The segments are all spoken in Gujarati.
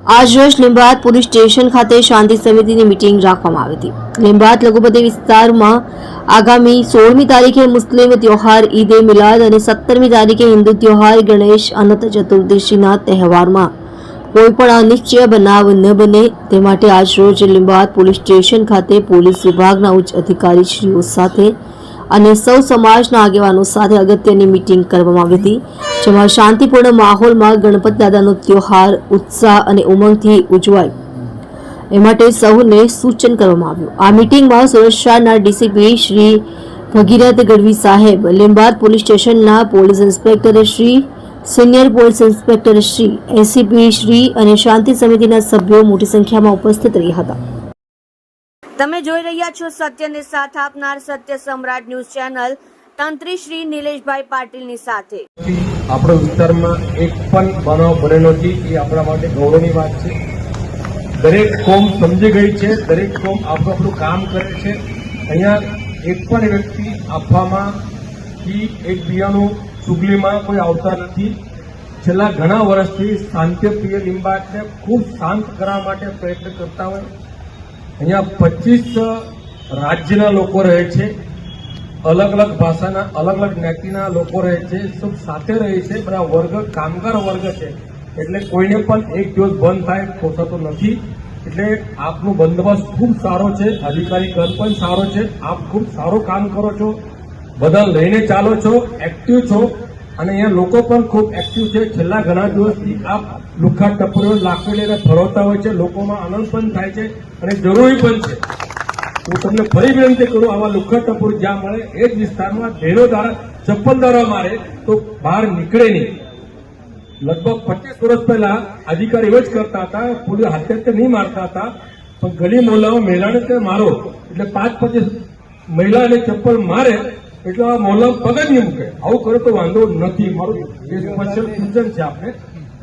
આજરોજ લીંબાદ પોલીસ સ્ટેશન ખાતે શાંતિ સમિતિની મિટિંગ રાખવામાં આવી હતી. લીંબાદ લઘુપતિ વિસ્તારમાં આગામી સોળમી તારીખે મુસ્લિમ ત્યોહાર, ઈદે મિલાદ અને સત્તરમી તારીખે હિન્દુ ત્યોહાર, ગણેશ, અનંત ચતુર્દશીના તહેવારમાં કોઈ પણ અનિશ્ચય બનાવ ન બને. તે માટે આજરોજ લીંબાદ પોલીસ સ્ટેશન ખાતે પોલીસ વિભાગના ઉચ્ચ અધિકારીશ્રીઓ સાથે અને સૌ સમાજના આગેવાનો સાથે અગત્યની મીટિંગ કરવામાં આવી હતી, જેમાં શાંતિપૂર્ણ માહોલમાં ગણપત દાદાનો ત્યોહાર, ઉત્સાહ અને ઉમંગથી ઉજવાય. એ માટે સૌને સૂચન કરવામાં આવ્યું. આ મીટિંગમાં સુરક્ષાના ડીસીપી શ્રી ભગીરથ ગઢવી સાહેબ લીંબાદ પોલીસ સ્ટેશનના police inspector Shri, senior police inspector Shri ACP Shri અને શાંતિ સમિતિના સભ્યો મોટી સંખ્યામાં ઉપસ્થિત રહ્યા હતા. તમે જોઈ રહ્યા છો સત્યને સાથ આપનાર સત્ય સમ્રાટ ન્યૂઝ ચેનલ તંત્રી શ્રી નિલેશભાઈ પાટીલની સાથે. આપણા વિસ્તારમાં એક પણ બનાવ બનેલો નથી, એ આપણા માટે ગૌરવની વાત છે. દરેક કોમ સમજી ગઈ છે, દરેક કોમ આપણું આપણું કામ કરે છે. અહીંયા એક પણ વ્યક્તિ આપવામાં કે એકબીજાનું ચુગલીમાં કોઈ આવતા નથી. છેલ્લા ઘણા વર્ષથી શાંતિપ્રિય લીંબાટને ખૂબ શાંત કરવા માટે પ્રયત્ન કરતા હોય. અહીંયા પચીસ રાજ્યના લોકો રહે છે. અલગ અલગ ભાષાના, અલગ અલગ જ્ઞાતિના લોકો રહે છે. સબ સાથે રહે છે. બધા વર્ગ, કામગાર વર્ગ છે. એટલે કોઈને પણ એક દિવસ બંધ થાય પોસાતો નથી. એટલે આપનો બંદોબસ્ત ખૂબ સારો છે. અધિકારી કર પણ સારો છે. આપ ખૂબ સારું કામ કરો છો. બધા લઈને ચાલો છો. એક્ટિવ છો. અને અહીંયા લોકો પણ ખૂબ એક્ટિવ છે. છેલ્લા ઘણા દિવસથી આ લુખા ટપરીઓ લાકડી લઈને ફરવતા હોય છે. લોકોમાં આનંદ પણ થાય છે અને જરૂરી પણ છે. હું તમને ફરી વિનંતી કરું, આવા લુખા ટપોર જ્યાં મળે, એ જ વિસ્તારમાં ધેરો દ્વારા ચપ્પલ દ્વારા મારે તો બહાર નીકળે નહીં. લગભગ પચીસ વર્ષ પહેલા અધિકારી એવો જ કરતા હતા પોલીસ હાથે નહીં મારતા હતા, પણ ગલી મોલાઓ મહિલાને તે મારો. એટલે પાંચ પચીસ મહિલાને ચપ્પલ મારે એટલે આ મોલમ પગ જ નહીં મૂકે. આવું કરે તો વાંધો નથી. મારું સ્પેશિયલ સૂચન છે આપણે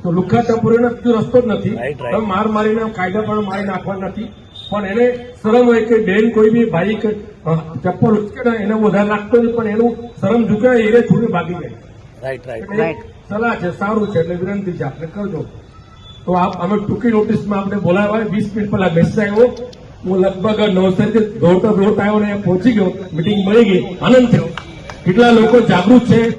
તો લુખા ટપોરીનો બીજો રસ્તો જ નથી. તમે માર મારીને કાયદા પણ મારી નાખવા નથી. પણ એને શરમ હોય કે બેન કોઈ બી ભાઈ કે ચપ્પલ ઉચકે એને વધારે રાખતો નહીં પણ એનું શરમ ઝુકે એને છોડી ભાગી જાય. રાઈટ રાઈટ રાઈટ સલાહ છે સારું છે એટલે વિનંતી છે આપણે કરજો. તો આપ અમે ટૂંકી નોટિસમાં આપણે બોલાવ્યા વીસ મિનિટ પહેલા બેસતા આવ્યો હું લગભગ નવસારીથી દોડતો દોડતા આવ્યો ને પહોંચી ગયો. મિટિંગ મળી ગઈ. આનંદ થયો. કેટલા લોકો જાગૃત છે?